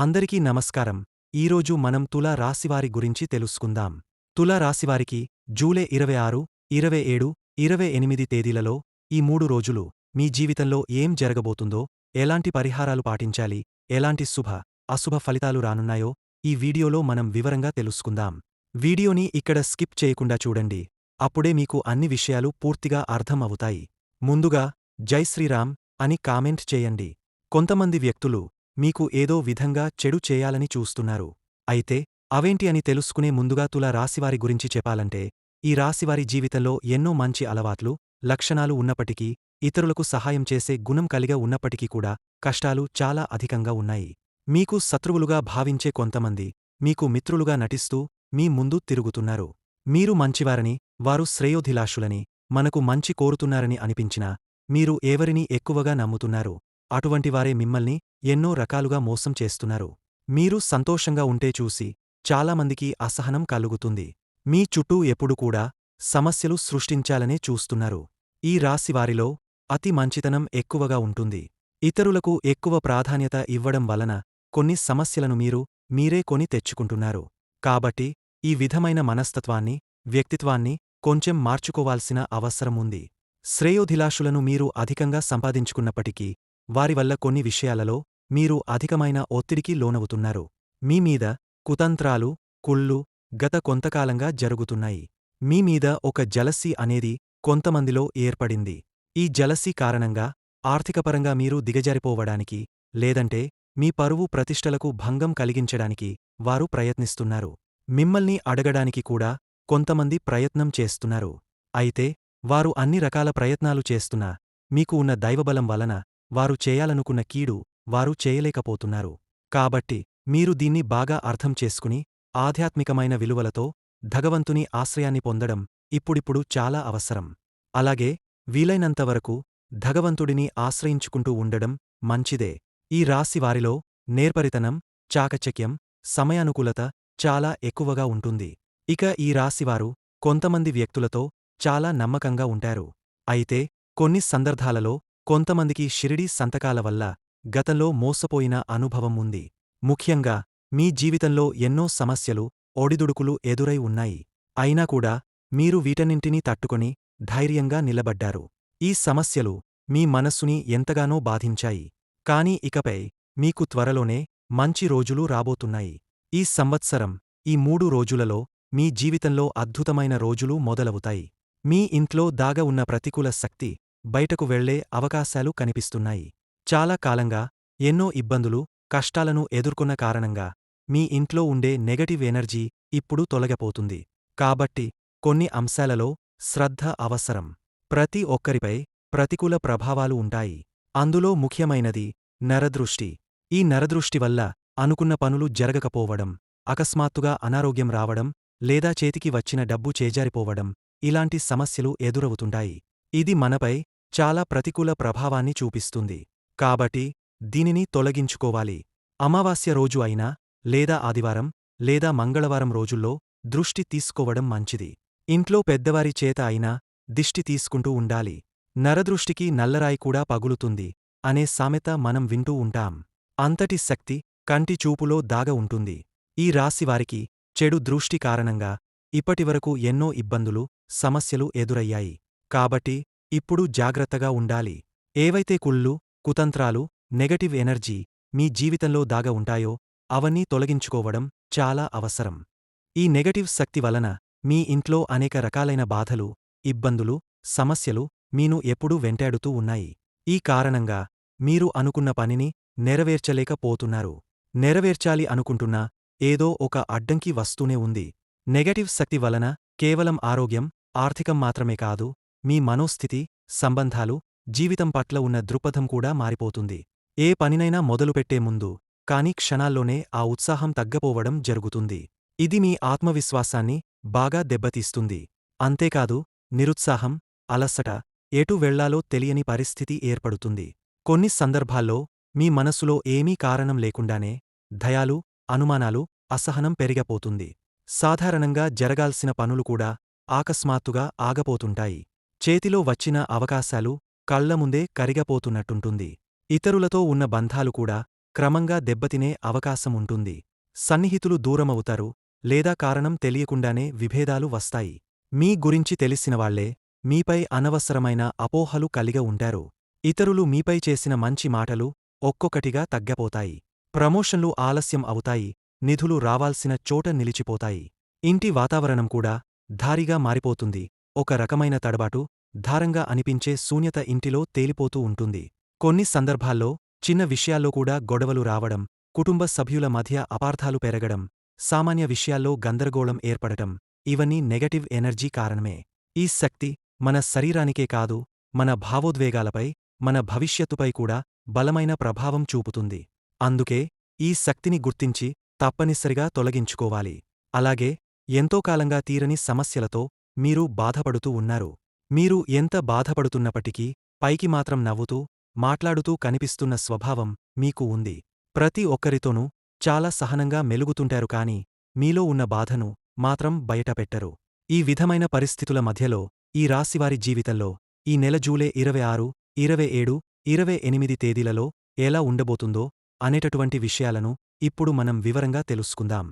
అందరికీ నమస్కారం. ఈరోజు మనం తులా రాశివారి గురించి తెలుసుకుందాం. తులా రాశివారికి జూలై ఇరవై ఆరు ఇరవై ఏడు ఇరవై ఎనిమిది తేదీలలో ఈ మూడు రోజులు మీ జీవితంలో ఏం జరగబోతుందో ఎలాంటి పరిహారాలు పాటించాలి ఎలాంటి శుభ అశుభ ఫలితాలు రానున్నాయో ఈ వీడియోలో మనం వివరంగా తెలుసుకుందాం. వీడియోని ఇక్కడ స్కిప్ చేయకుండా చూడండి. అప్పుడే మీకు అన్ని విషయాలు పూర్తిగా అర్థం అవుతాయి. ముందుగా జై శ్రీరామ్ అని కామెంట్ చేయండి. కొంతమంది వ్యక్తులు మీకు ఏదో విధంగా చెడు చేయాలని చూస్తున్నారు. అయితే అవేంటి అని తెలుసుకునే ముందుగా తుల రాశివారి గురించి చెప్పాలంటే ఈ రాశివారి జీవితంలో ఎన్నో మంచి అలవాట్లు లక్షణాలు ఉన్నప్పటికీ ఇతరులకు సహాయం చేసే గుణం కలిగ ఉన్నప్పటికీ కూడా కష్టాలు చాలా అధికంగా ఉన్నాయి. మీకు శత్రువులుగా భావించే కొంతమంది మీకు మిత్రులుగా నటిస్తూ మీ ముందు తిరుగుతున్నారు. మీరు మంచివారని వారు శ్రేయోధిలాషులని మనకు మంచి కోరుతున్నారని అనిపించినా మీరు ఎవరిని ఎక్కువగా నమ్ముతున్నారు? అటువంటివారే మిమ్మల్ని ఎన్నో రకాలుగా మోసం చేస్తున్నారు. మీరు సంతోషంగా ఉంటే చూసి చాలామందికి అసహనం కలుగుతుంది. మీ చుట్టూ ఎప్పుడు కూడా సమస్యలు సృష్టించాలనే చూస్తున్నారు. ఈ రాశివారిలో అతి మంచితనం ఎక్కువగా ఉంటుంది. ఇతరులకు ఎక్కువ ప్రాధాన్యత ఇవ్వడం వలన కొన్ని సమస్యలను మీరు మీరే కొని తెచ్చుకుంటున్నారు. కాబట్టి ఈ విధమైన మనస్తత్వాన్ని వ్యక్తిత్వాన్ని కొంచెం మార్చుకోవాల్సిన అవసరముంది శ్రేయోధిలాషులను మీరు అధికంగా సంపాదించుకున్నప్పటికీ వారి వల్ల కొన్ని విషయాలలో మీరు అధికమైన ఒత్తిడికి లోనవుతున్నారు. మీ మీద కుతంత్రాలు కుళ్ళు గత కొంతకాలంగా జరుగుతున్నాయి. మీ మీద ఒక జలస్సి అనేది కొంతమందిలో ఏర్పడింది. ఈ జలస్సి కారణంగా ఆర్థికపరంగా మీరు దిగజారిపోవడానికి లేదంటే మీ పరువు ప్రతిష్టలకు భంగం కలిగించడానికి వారు ప్రయత్నిస్తున్నారు. మిమ్మల్ని అడగడానికి కూడా కొంతమంది ప్రయత్నం చేస్తున్నారు. అయితే వారు అన్ని రకాల ప్రయత్నాలు చేస్తున్నా మీకు ఉన్న దైవబలం వలన వారు చేయాలనుకున్న కీడు వారు చేయలేకపోతున్నారు. కాబట్టి మీరు దీన్ని బాగా అర్థం చేసుకుని ఆధ్యాత్మికమైన విలువలతో భగవంతుని ఆశ్రయాన్ని పొందడం ఇప్పుడిప్పుడు చాలా అవసరం. అలాగే వీలైనంతవరకు భగవంతుడిని ఆశ్రయించుకుంటూ ఉండడం మంచిదే. ఈ రాశి వారిలో నేర్పరితనం చాకచక్యం సమయానుకూలత చాలా ఎక్కువగా ఉంటుంది. ఇక ఈ రాశివారు కొంతమంది వ్యక్తులతో చాలా నమ్మకంగా ఉంటారు. అయితే కొన్ని సందర్భాలలో కొంతమందికి షిరిడీ సంతకాల వల్ల గతంలో మోసపోయిన అనుభవం ఉంది. ముఖ్యంగా మీ జీవితంలో ఎన్నో సమస్యలు ఒడిదుడుకులు ఎదురై ఉన్నాయి. అయినా కూడా మీరు వీటన్నింటినీ తట్టుకొని ధైర్యంగా నిలబడ్డారు. ఈ సమస్యలు మీ మనస్సుని ఎంతగానో బాధించాయి. కాని ఇకపై మీకు త్వరలోనే మంచి రోజులు రాబోతున్నాయి. ఈ సంవత్సరం ఈ మూడు రోజులలో మీ జీవితంలో అద్భుతమైన రోజులు మొదలవుతాయి. మీ ఇంట్లో దాగ ఉన్న ప్రతికూల శక్తి బయటకు వెళ్ళే అవకాశాలు కనిపిస్తున్నాయి. చాలా కాలంగా ఎన్నో ఇబ్బందులు కష్టాలను ఎదుర్కొన్న కారణంగా మీ ఇంట్లో ఉండే నెగటివ్ ఎనర్జీ ఇప్పుడు తొలగపోతుంది. కాబట్టి కొన్ని అంశాలలో శ్రద్ధ అవసరం. ప్రతి ఒక్కరిపై ప్రతికూల ప్రభావాలు ఉంటాయి. అందులో ముఖ్యమైనది నరదృష్టి. ఈ నరదృష్టి వల్ల అనుకున్న పనులు జరగకపోవడం అకస్మాత్తుగా అనారోగ్యం రావడం లేదా చేతికి వచ్చిన డబ్బు చేజారిపోవడం ఇలాంటి సమస్యలు ఎదురవుతుంటాయి. ఇది మనపై చాలా ప్రతికూల ప్రభావాన్ని చూపిస్తుంది. కాబట్టి దీనిని తొలగించుకోవాలి. అమావాస్య రోజు అయినా లేదా ఆదివారం లేదా మంగళవారం రోజుల్లో దృష్టి తీసుకోవడం మంచిది. ఇంట్లో పెద్దవారి చేత అయినా దిష్టి తీసుకుంటూ ఉండాలి. నరదృష్టికి నల్లరాయి కూడా పగులుతుంది అనే సామెత మనం వింటూ ఉంటాం. అంతటి శక్తి కంటి చూపులో దాగ ఉంటుంది. ఈ రాశివారికి చెడు దృష్టి కారణంగా ఇప్పటివరకు ఎన్నో ఇబ్బందులు సమస్యలు ఎదురయ్యాయి. కాబట్టి ఇప్పుడు జాగ్రత్తగా ఉండాలి. ఏవైతే కుళ్ళు కుతంత్రాలు నెగటివ్ ఎనర్జీ మీ జీవితంలో దాగ ఉంటాయో అవన్నీ తొలగించుకోవడం చాలా అవసరం. ఈ నెగటివ్ శక్తి వలన మీ ఇంట్లో అనేక రకాలైన బాధలు ఇబ్బందులు సమస్యలు మీను ఎప్పుడూ వెంటాడుతూ ఉన్నాయి. ఈ కారణంగా మీరు అనుకున్న పనిని నెరవేర్చలేకపోతున్నారు. నెరవేర్చాలి అనుకుంటున్నా ఏదో ఒక అడ్డంకి వస్తూనే ఉంది. నెగటివ్ శక్తి వలన కేవలం ఆరోగ్యం ఆర్థికం మాత్రమే కాదు మీ మనోస్థితి సంబంధాలు జీవితం పట్ల ఉన్న దృక్పథం కూడా మారిపోతుంది. ఏ పనినైనా మొదలుపెట్టే ముందు కాని క్షణాల్లోనే ఆ ఉత్సాహం తగ్గపోవడం జరుగుతుంది. ఇది మీ ఆత్మవిశ్వాసాన్ని బాగా దెబ్బతీస్తుంది. అంతేకాదు నిరుత్సాహం అలసట ఎటు వెళ్ళాలో తెలియని పరిస్థితి ఏర్పడుతుంది. కొన్ని సందర్భాల్లో మీ మనసులో ఏమీ కారణం లేకుండానే దయాలు అనుమానాలు అసహనం పెరిగపోతుంది. సాధారణంగా జరగాల్సిన పనులు కూడా ఆకస్మాత్తుగా ఆగపోతుంటాయి. చేతిలో వచ్చిన అవకాశాలు కళ్ళముందే కరిగపోతున్నట్టుంటుంది. ఇతరులతో ఉన్న బంధాలు కూడా క్రమంగా దెబ్బతినే అవకాశం ఉంటుంది సన్నిహితులు దూరమవుతారు లేదా కారణం తెలియకుండానే విభేదాలు వస్తాయి. మీ గురించి తెలిసినవాళ్ళే మీపై అనవసరమైన అపోహలు కలిగ ఉంటారు. ఇతరులు మీపై చేసిన మంచి మాటలు ఒక్కొక్కటిగా తగ్గపోతాయి. ప్రమోషన్లు ఆలస్యం అవుతాయి నిధులు రావాల్సిన చోట నిలిచిపోతాయి. ఇంటి వాతావరణం కూడా ధారిగా మారిపోతుంది. ఒక రకమైన తడబాటు ధారంగా అనిపించే శూన్యత ఇంటిలో తేలిపోతూ ఉంటుంది. కొన్ని సందర్భాల్లో చిన్న విషయాల్లో కూడా గొడవలు రావడం కుటుంబ సభ్యుల మధ్య అపార్థాలు పెరగడం సామాన్య విషయాల్లో గందరగోళం ఏర్పడటం ఇవన్నీ నెగటివ్ ఎనర్జీ కారణమే. ఈ శక్తి మన శరీరానికే కాదు మన భావోద్వేగాలపై మన భవిష్యత్తుపై కూడా బలమైన ప్రభావం చూపుతుంది. అందుకే ఈ శక్తిని గుర్తించి తప్పనిసరిగా తొలగించుకోవాలి. అలాగే ఎంతో కాలంగా తీరని సమస్యలతో మీరు బాధపడుతూ ఉన్నారు. మీరు ఎంత బాధపడుతున్నప్పటికీ పైకి మాత్రం నవ్వుతూ మాట్లాడుతూ కనిపిస్తున్న స్వభావం మీకు ఉంది. ప్రతి ఒక్కరితోనూ చాలా సహనంగా మెలుగుతుంటారు కాని మీలో ఉన్న బాధను మాత్రం బయటపెట్టరు. ఈ విధమైన పరిస్థితుల మధ్యలో ఈ రాశివారి జీవితంలో ఈ నెల జూలై ఇరవై ఆరు ఇరవై ఏడు ఇరవై ఎనిమిది తేదీలలో ఎలా ఉండబోతుందో అనేటటువంటి విషయాలను ఇప్పుడు మనం వివరంగా తెలుసుకుందాం.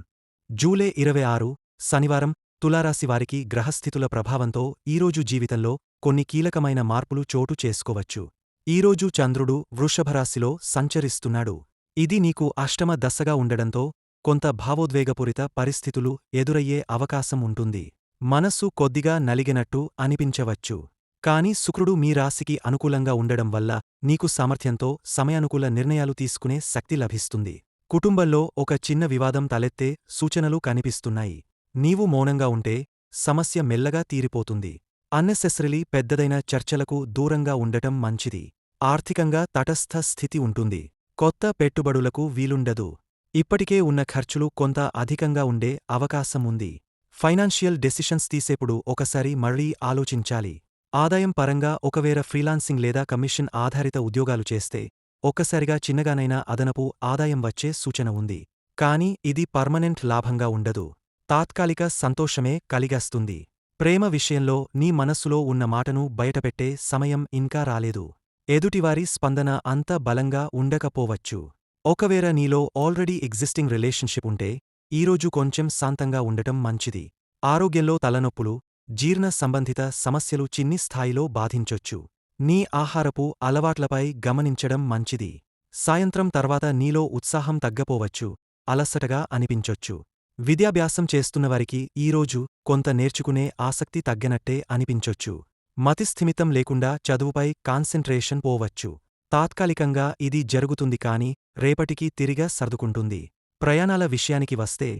జూలై ఇరవై ఆరు శనివారం తులారాశివారికి గ్రహస్థితుల ప్రభావంతో ఈరోజు జీవితంలో కొన్ని కీలకమైన మార్పులు చోటు చేసుకోవచ్చు. ఈరోజు చంద్రుడు వృషభరాశిలో సంచరిస్తున్నాడు. ఇది నీకు అష్టమ దశగా ఉండడంతో కొంత భావోద్వేగపూరిత పరిస్థితులు ఎదురయ్యే అవకాశం ఉంటుంది. మనస్సు కొద్దిగా నలిగినట్టు అనిపించవచ్చు. కాని శుక్రుడు మీ రాశికి అనుకూలంగా ఉండడం వల్ల నీకు సామర్థ్యంతో సమయానుకూల నిర్ణయాలు తీసుకునే శక్తి లభిస్తుంది. కుటుంబంలో ఒక చిన్న వివాదం తలెత్తే సూచనలు కనిపిస్తున్నాయి. నీవు మౌనంగా ఉంటే సమస్య మెల్లగా తీరిపోతుంది. అన్నెసెసరీలీ పెద్దదైన చర్చలకు దూరంగా ఉండటం మంచిది. ఆర్థికంగా తటస్థ స్థితి ఉంటుంది. కొత్త పెట్టుబడులకు వీలుండదు. ఇప్పటికే ఉన్న ఖర్చులు కొంత అధికంగా ఉండే అవకాశం ఉంది. ఫైనాన్షియల్ డెసిషన్స్ తీసేప్పుడు ఒకసారి మళ్ళీ ఆలోచించాలి. ఆదాయం పరంగా ఒకవేళ ఫ్రీలాన్సింగ్ లేదా కమిషన్ ఆధారిత ఉద్యోగాలు చేస్తే ఒక్కసారిగా చిన్నగానైనా అదనపు ఆదాయం వచ్చే సూచన ఉంది. కాని ఇది పర్మనెంట్ లాభంగా ఉండదు. తాత్కాలిక సంతోషమే కలిగస్తుంది. ప్రేమ విషయంలో నీ మనస్సులో ఉన్న మాటను బయటపెట్టే సమయం ఇంకా రాలేదు. ఎదుటివారి స్పందన అంత బలంగా ఉండకపోవచ్చు. ఒకవేళ నీలో ఆల్రెడీ ఎగ్జిస్టింగ్ రిలేషన్షిప్ ఉంటే ఈరోజు కొంచెం శాంతంగా ఉండటం మంచిది. ఆరోగ్యంలో తలనొప్పులు జీర్ణ సంబంధిత సమస్యలు చిన్ని స్థాయిలో బాధించొచ్చు. నీ ఆహారపు అలవాట్లపై గమనించడం మంచిది. సాయంత్రం తర్వాత నీలో ఉత్సాహం తగ్గపోవచ్చు అలసటగా అనిపించొచ్చు. విద్యాభ్యాసం చేస్తున్నవారికి ఈరోజు కొంత నేర్చుకునే ఆసక్తి తగ్గినట్టే అనిపించొచ్చు. మతిస్థిమితం లేకుండా చదువుపై కాన్సెంట్రేషన్ పోవచ్చు. తాత్కాలికంగా ఇది జరుగుతుంది కాని రేపటికి తిరిగా సర్దుకుంటుంది. ప్రయాణాల విషయానికి వస్తే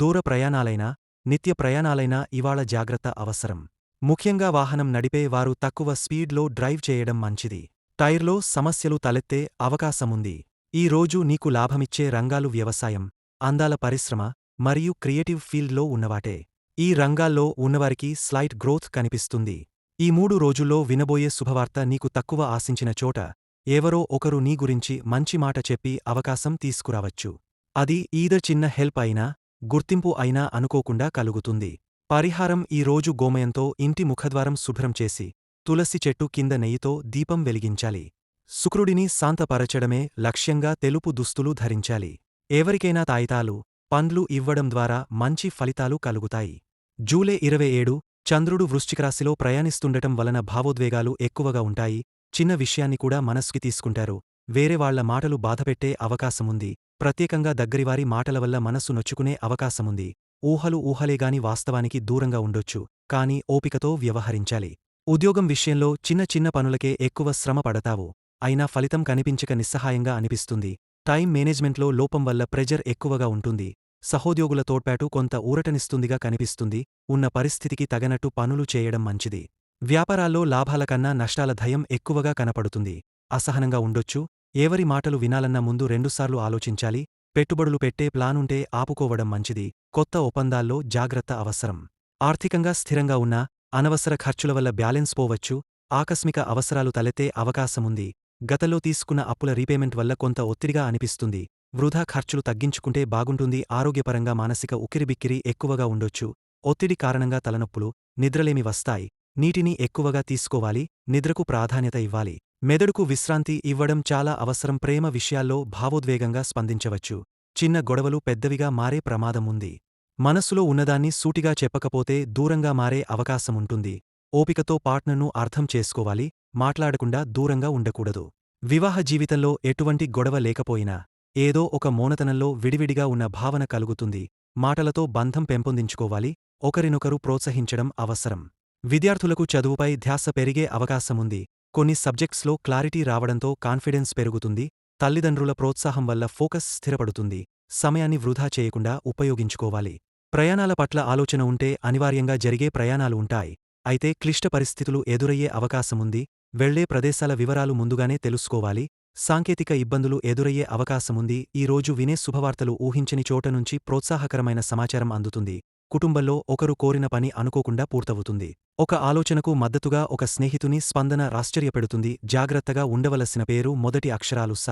దూర ప్రయాణాలైనా నిత్య ప్రయాణాలైనా ఇవాళ జాగ్రత్త అవసరం. ముఖ్యంగా వాహనం నడిపే వారు తక్కువ స్పీడ్లో డ్రైవ్ చేయడం మంచిది. టైర్లో సమస్యలు తలెత్తే అవకాశముంది. ఈ రోజు నీకు లాభమిచ్చే రంగాలు వ్యవసాయం అందాల పరిశ్రమ మరియు క్రియేటివ్ ఫీల్డ్లో ఉన్నవాటే. ఈ రంగాల్లో ఉన్నవారికి స్లైట్ గ్రోత్ కనిపిస్తుంది. ఈ మూడు రోజుల్లో వినబోయే శుభవార్త నీకు తక్కువ ఆశించిన చోట ఎవరో ఒకరు నీ గురించి మంచి మాట చెప్పి అవకాశం తీసుకురావచ్చు. అది ఈదర్ చిన్న హెల్ప్ అయినా గుర్తింపు అయినా అనుకోకుండా కలుగుతుంది. పరిహారం ఈ రోజు గోమయంతో ఇంటి ముఖద్వారం శుభ్రం చేసి తులసి చెట్టు కింద నెయ్యితో దీపం వెలిగించాలి. శుక్రుడిని శాంతపరచడమే లక్ష్యంగా తెలుపు దుస్తులు ధరించాలి. ఎవరికైనా తాయితాలు పండ్లు ఇవ్వడం ద్వారా మంచి ఫలితాలు కలుగుతాయి. జూలై ఇరవై ఏడు చంద్రుడు వృశ్చికరాశిలో ప్రయాణిస్తుండటం వలన భావోద్వేగాలు ఎక్కువగా ఉంటాయి. చిన్న విషయాన్ని కూడా మనస్సుకి తీసుకుంటారు. వేరేవాళ్ళ మాటలు బాధపెట్టే అవకాశముంది. ప్రత్యేకంగా దగ్గరివారి మాటల వల్ల మనస్సు నొచ్చుకునే అవకాశముంది. ఊహలు ఊహలేగాని వాస్తవానికి దూరంగా ఉండొచ్చు. కాని ఓపికతో వ్యవహరించాలి. ఉద్యోగం విషయంలో చిన్న చిన్న పనులకే ఎక్కువ శ్రమ పడతావు. అయినా ఫలితం కనిపించక నిస్సహాయంగా అనిపిస్తుంది. టైం మేనేజ్మెంట్లో లోపం వల్ల ప్రెజర్ ఎక్కువగా ఉంటుంది. సహోద్యోగుల తోడ్పాటు కొంత ఊరటనిస్తుందిగా కనిపిస్తుంది. ఉన్న పరిస్థితికి తగనట్టు పనులు చేయడం మంచిది. వ్యాపారాల్లో లాభాల కన్నా నష్టాల భయం ఎక్కువగా కనపడుతుంది. అసహనంగా ఉండొచ్చు. ఎవరి మాటలు వినాలన్న ముందు రెండుసార్లు ఆలోచించాలి. పెట్టుబడులు పెట్టే ప్లానుంటే ఆపుకోవడం మంచిది. కొత్త ఒప్పందాల్లో జాగ్రత్త అవసరం. ఆర్థికంగా స్థిరంగా ఉన్నా అనవసర ఖర్చుల వల్ల బ్యాలెన్స్ పోవచ్చు. ఆకస్మిక అవసరాలు తలెత్తే అవకాశముంది. గతంలో తీసుకున్న అప్పుల రీపేమెంట్ వల్ల కొంత ఒత్తిడిగా అనిపిస్తుంది. వృధా ఖర్చులు తగ్గించుకుంటే బాగుంటుంది ఆరోగ్యపరంగా మానసిక ఉక్కిరిబిక్కిరి ఎక్కువగా ఉండొచ్చు. ఒత్తిడి కారణంగా తలనొప్పులు నిద్రలేమి వస్తాయి. నీటిని ఎక్కువగా తీసుకోవాలి నిద్రకు ప్రాధాన్యత ఇవ్వాలి. మెదడుకు విశ్రాంతి ఇవ్వడం చాలా అవసరం ప్రేమ విషయాల్లో భావోద్వేగంగా స్పందించవచ్చు. చిన్న గొడవలు పెద్దవిగా మారే ప్రమాదం ఉంది. మనసులో ఉన్నదాన్ని సూటిగా చెప్పకపోతే దూరంగా మారే అవకాశముంటుంది ఓపికతో పార్ట్నర్ను అర్థం చేసుకోవాలి మాట్లాడకుండా దూరంగా ఉండకూడదు. వివాహ జీవితంలో ఎటువంటి గొడవ లేకపోయినా ఏదో ఒక మోనతనంలో విడివిడిగా ఉన్న భావన కలుగుతుంది. మాటలతో బంధం పెంపొందించుకోవాలి. ఒకరినొకరు ప్రోత్సహించడం అవసరం. విద్యార్థులకు చదువుపై ధ్యాస పెరిగే అవకాశముంది. కొన్ని సబ్జెక్ట్స్లో క్లారిటీ రావడంతో కాన్ఫిడెన్స్ పెరుగుతుంది. తల్లిదండ్రుల ప్రోత్సాహం వల్ల ఫోకస్ స్థిరపడుతుంది. సమయాన్ని వృధా చేయకుండా ఉపయోగించుకోవాలి. ప్రయాణాల పట్ల ఆలోచన ఉంటే అనివార్యంగా జరిగే ప్రయాణాలు ఉంటాయి. అయితే క్లిష్ట పరిస్థితులు ఎదురయ్యే అవకాశముంది. వెళ్ళే ప్రదేశాల వివరాలు ముందుగానే తెలుసుకోవాలి. సాంకేతిక ఇబ్బందులు ఎదురయ్యే అవకాశముంది. ఈ రోజు వినే శుభవార్తలు ఊహించని చోట నుంచి ప్రోత్సాహకరమైన సమాచారం అందుతుంది. కుటుంబంలో ఒకరు కోరిన పని అనుకోకుండా పూర్తవుతుంది. ఒక ఆలోచనకు మద్దతుగా ఒక స్నేహితుని స్పందన ఆశ్చర్యపెడుతుంది. జాగ్రత్తగా ఉండవలసిన పేరు మొదటి అక్షరాలు స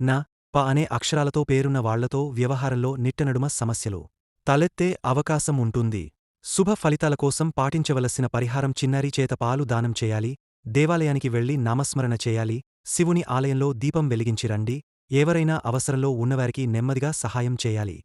న ప అనే అక్షరాలతో పేరున్న వాళ్ళతో వ్యవహారంలో నిట్టనడుమ సమస్యలు. తలెత్తే అవకాశం ఉంటుంది. శుభ ఫలితాల కోసం పాటించవలసిన పరిహారం చిన్నారి చేత పాలు దానం చేయాలి. దేవాలయానికి వెళ్ళి నామస్మరణ చేయాలి. శివుని ఆలయంలో దీపం వెలిగించి రండి. ఎవరైనా అవసరంలో ఉన్నవారికి నెమ్మదిగా సహాయం చేయాలి.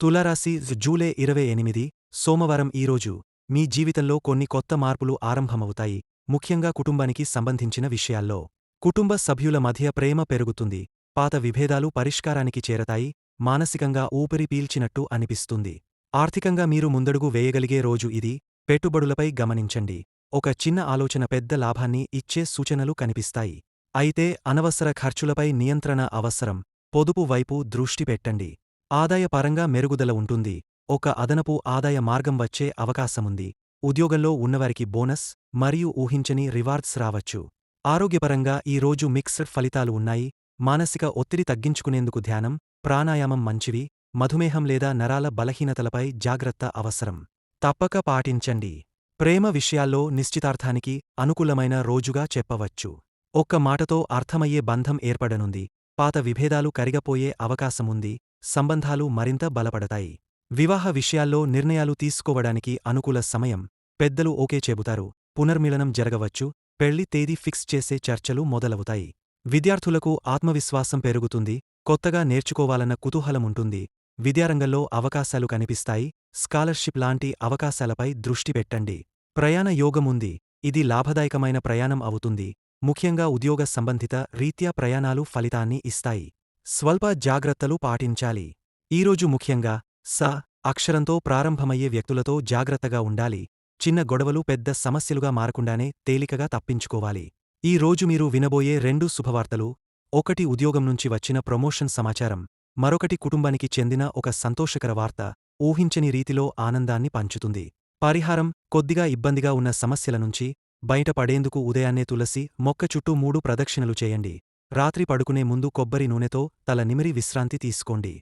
తులారాశి జూలై ఇరవై ఎనిమిది సోమవారం ఈరోజు మీ జీవితంలో కొన్ని కొత్త మార్పులు ఆరంభమవుతాయి. ముఖ్యంగా కుటుంబానికి సంబంధించిన విషయాల్లో. కుటుంబ సభ్యుల మధ్య ప్రేమ పెరుగుతుంది. పాత విభేదాలు పరిష్కారానికి చేరతాయి. మానసికంగా ఊపిరి పీల్చినట్టు అనిపిస్తుంది. ఆర్థికంగా మీరు ముందడుగు వేయగలిగే రోజు ఇది. పెట్టుబడులపై గమనించండి. ఒక చిన్న ఆలోచన పెద్ద లాభాన్ని ఇచ్చే సూచనలు కనిపిస్తాయి. అయితే అనవసర ఖర్చులపై నియంత్రణ అవసరం. పొదుపు వైపు దృష్టి పెట్టండి. ఆదాయపరంగా మెరుగుదల ఉంటుంది. ఒక అదనపు ఆదాయ మార్గం వచ్చే అవకాశముంది. ఉద్యోగంలో ఉన్నవారికి బోనస్ మరియు ఊహించని రివార్డ్స్ రావచ్చు. ఆరోగ్యపరంగా ఈ రోజు మిక్స్డ్ ఫలితాలు ఉన్నాయి. మానసిక ఒత్తిడి తగ్గించుకునేందుకు ధ్యానం ప్రాణాయామం మంచివి మధుమేహం లేదా నరాల బలహీనతలపై జాగ్రత్త అవసరం. తప్పక పాటించండి. ప్రేమ విషయాల్లో నిశ్చితార్థానికి అనుకూలమైన రోజుగా చెప్పవచ్చు. ఒక్క మాటతో అర్థమయ్యే బంధం ఏర్పడనుంది. పాత విభేదాలు కరిగపోయే అవకాశముంది. సంబంధాలు మరింత బలపడతాయి. వివాహ విషయాల్లో నిర్ణయాలు తీసుకోవడానికి అనుకూల సమయం. పెద్దలు ఓకే చెబుతారు. పునర్మిలనం జరగవచ్చు. పెళ్ళి తేదీ ఫిక్స్ చేసే చర్చలు మొదలవుతాయి. విద్యార్థులకు ఆత్మవిశ్వాసం పెరుగుతుంది. కొత్తగా నేర్చుకోవాలన్న కుతూహలముంటుంది. విద్యారంగంలో అవకాశాలు కనిపిస్తాయి. స్కాలర్షిప్ లాంటి అవకాశాలపై దృష్టి పెట్టండి. ప్రయాణ యోగముంది. ఇది లాభదాయకమైన ప్రయాణం అవుతుంది. ముఖ్యంగా ఉద్యోగ సంబంధిత రీత్యా ప్రయాణాలు ఫలితాన్ని ఇస్తాయి. స్వల్ప జాగ్రత్తలు పాటించాలి. ఈరోజు ముఖ్యంగా స అక్షరంతో ప్రారంభమయ్యే వ్యక్తులతో జాగ్రత్తగా ఉండాలి. చిన్న గొడవలు పెద్ద సమస్యలుగా మారకుండానే తేలికగా తప్పించుకోవాలి. ఈ రోజు మీరు వినబోయే రెండు శుభవార్తలు ఒకటి ఉద్యోగం నుంచి వచ్చిన ప్రమోషన్ సమాచారం మరొకటి కుటుంబానికి చెందిన ఒక సంతోషకర వార్త ఊహించని రీతిలో ఆనందాన్ని పంచుతుంది. పరిహారం కొద్దిగా ఇబ్బందిగా ఉన్న సమస్యల నుంచి బయటపడేందుకు ఉదయాన్నే తులసి మొక్క చుట్టూ మూడు ప్రదక్షిణలు చేయండి. రాత్రి పడుకునే ముందు కొబ్బరి నూనెతో తల నిమిరి విశ్రాంతి తీసుకోండి.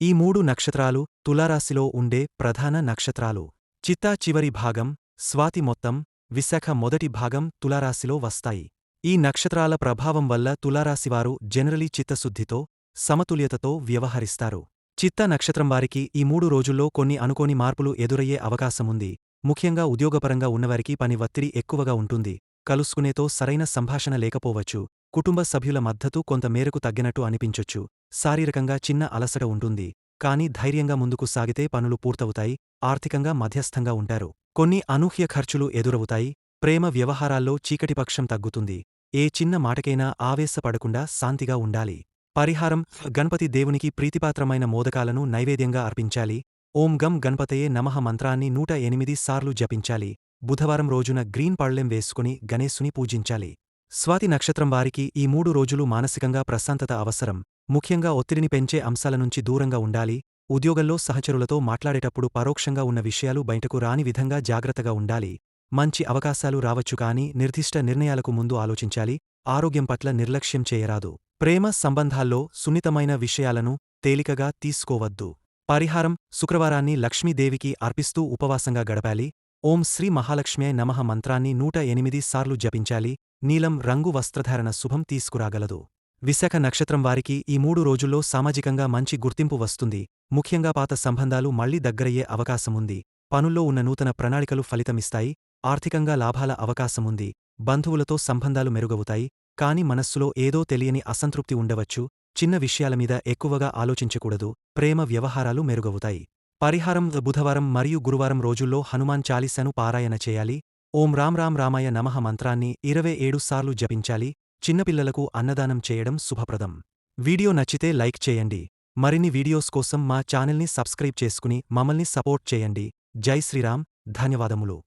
ఈ మూడు నక్షత్రాలు తులారాశిలో ఉండే ప్రధాన నక్షత్రాలు. చిత్తా చివరి భాగం స్వాతి మొత్తం విశాఖ మొదటి భాగం తులారాశిలో వస్తాయి. ఈ నక్షత్రాల ప్రభావం వల్ల తులారాశివారు జనరలీ చిత్తశుద్ధితో సమతుల్యతతో వ్యవహరిస్తారు. చిత్త నక్షత్రం వారికి ఈ మూడు రోజుల్లో కొన్ని అనుకోని మార్పులు ఎదురయ్యే అవకాశముంది. ముఖ్యంగా ఉద్యోగపరంగా ఉన్నవారికి పని ఒత్తిడి ఎక్కువగా ఉంటుంది. కలుసుకునేతో సరైన సంభాషణ లేకపోవచ్చు. కుటుంబ సభ్యుల మద్దతు కొంత మేరకు తగ్గినట్టు అనిపించొచ్చు. శారీరకంగా చిన్న అలసట ఉంటుంది. కానీ ధైర్యంగా ముందుకు సాగితే పనులు పూర్తవుతాయి. ఆర్థికంగా మధ్యస్థంగా ఉంటారు. కొన్ని అనూహ్య ఖర్చులు ఎదురవుతాయి. ప్రేమ వ్యవహారాల్లో చీకటిపక్షం తగ్గుతుంది. ఏ చిన్న మాటకైనా ఆవేశపడకుండా శాంతిగా ఉండాలి. పరిహారం గణపతి దేవునికి ప్రీతిపాత్రమైన మోదకాలను నైవేద్యంగా అర్పించాలి. ఓం గం గణపతయే నమః మంత్రాన్ని నూట ఎనిమిది సార్లు జపించాలి. బుధవారం రోజున గ్రీన్ పళ్ళెం వేసుకుని గణేశుని పూజించాలి. స్వాతి నక్షత్రం వారికి ఈ మూడు రోజులు మానసికంగా ప్రశాంతత అవసరం. ముఖ్యంగా ఒత్తిడిని పెంచే అంశాల నుంచి దూరంగా ఉండాలి. ఉద్యోగంలో సహచరులతో మాట్లాడేటప్పుడు పరోక్షంగా ఉన్న విషయాలు బయటకు రాని విధంగా జాగ్రత్తగా ఉండాలి. మంచి అవకాశాలు రావచ్చు కానీ నిర్దిష్ట నిర్ణయాలకు ముందు ఆలోచించాలి. ఆరోగ్యం పట్ల నిర్లక్ష్యం చేయరాదు. ప్రేమ సంబంధాల్లో సున్నితమైన విషయాలను తేలికగా తీసుకోవద్దు. పరిహారం శుక్రవారాన్ని లక్ష్మీదేవికి అర్పిస్తూ ఉపవాసంగా గడపాలి. ఓం శ్రీ మహాలక్ష్మ్యే నమః మంత్రాన్ని నూట ఎనిమిది సార్లు జపించాలి. నీలం రంగు వస్త్రధారణ శుభం తీసుకురాగలదు. విశాఖ నక్షత్రం వారికి ఈ మూడు రోజుల్లో సామాజికంగా మంచి గుర్తింపు వస్తుంది. ముఖ్యంగా పాత సంబంధాలు మళ్ళీ దగ్గరయ్యే అవకాశముంది. పనుల్లో ఉన్న నూతన ప్రణాళికలు ఫలితమిస్తాయి. ఆర్థికంగా లాభాల అవకాశముంది. బంధువులతో సంబంధాలు మెరుగవుతాయి. కాని మనస్సులో ఏదో తెలియని అసంతృప్తి ఉండవచ్చు. చిన్న విషయాల మీద ఎక్కువగా ఆలోచించకూడదు ప్రేమ వ్యవహారాలు మెరుగవుతాయి. పరిహారం బుధవారం మరియు గురువారం రోజుల్లో హనుమాన్ చాలీసాను పారాయణ చేయాలి. ఓం రాం రాం రామాయ నమః మంత్రాన్ని ఇరవై ఏడు సార్లు జపించాలి. చిన్నపిల్లలకు అన్నదానం చేయడం శుభప్రదం. వీడియో నచ్చితే లైక్ చేయండి. మరిన్ని వీడియోస్ కోసం మా ఛానల్ని సబ్స్క్రైబ్ చేసుకుని మమ్మల్ని సపోర్ట్ చేయండి. జై శ్రీరామ్. ధన్యవాదములు.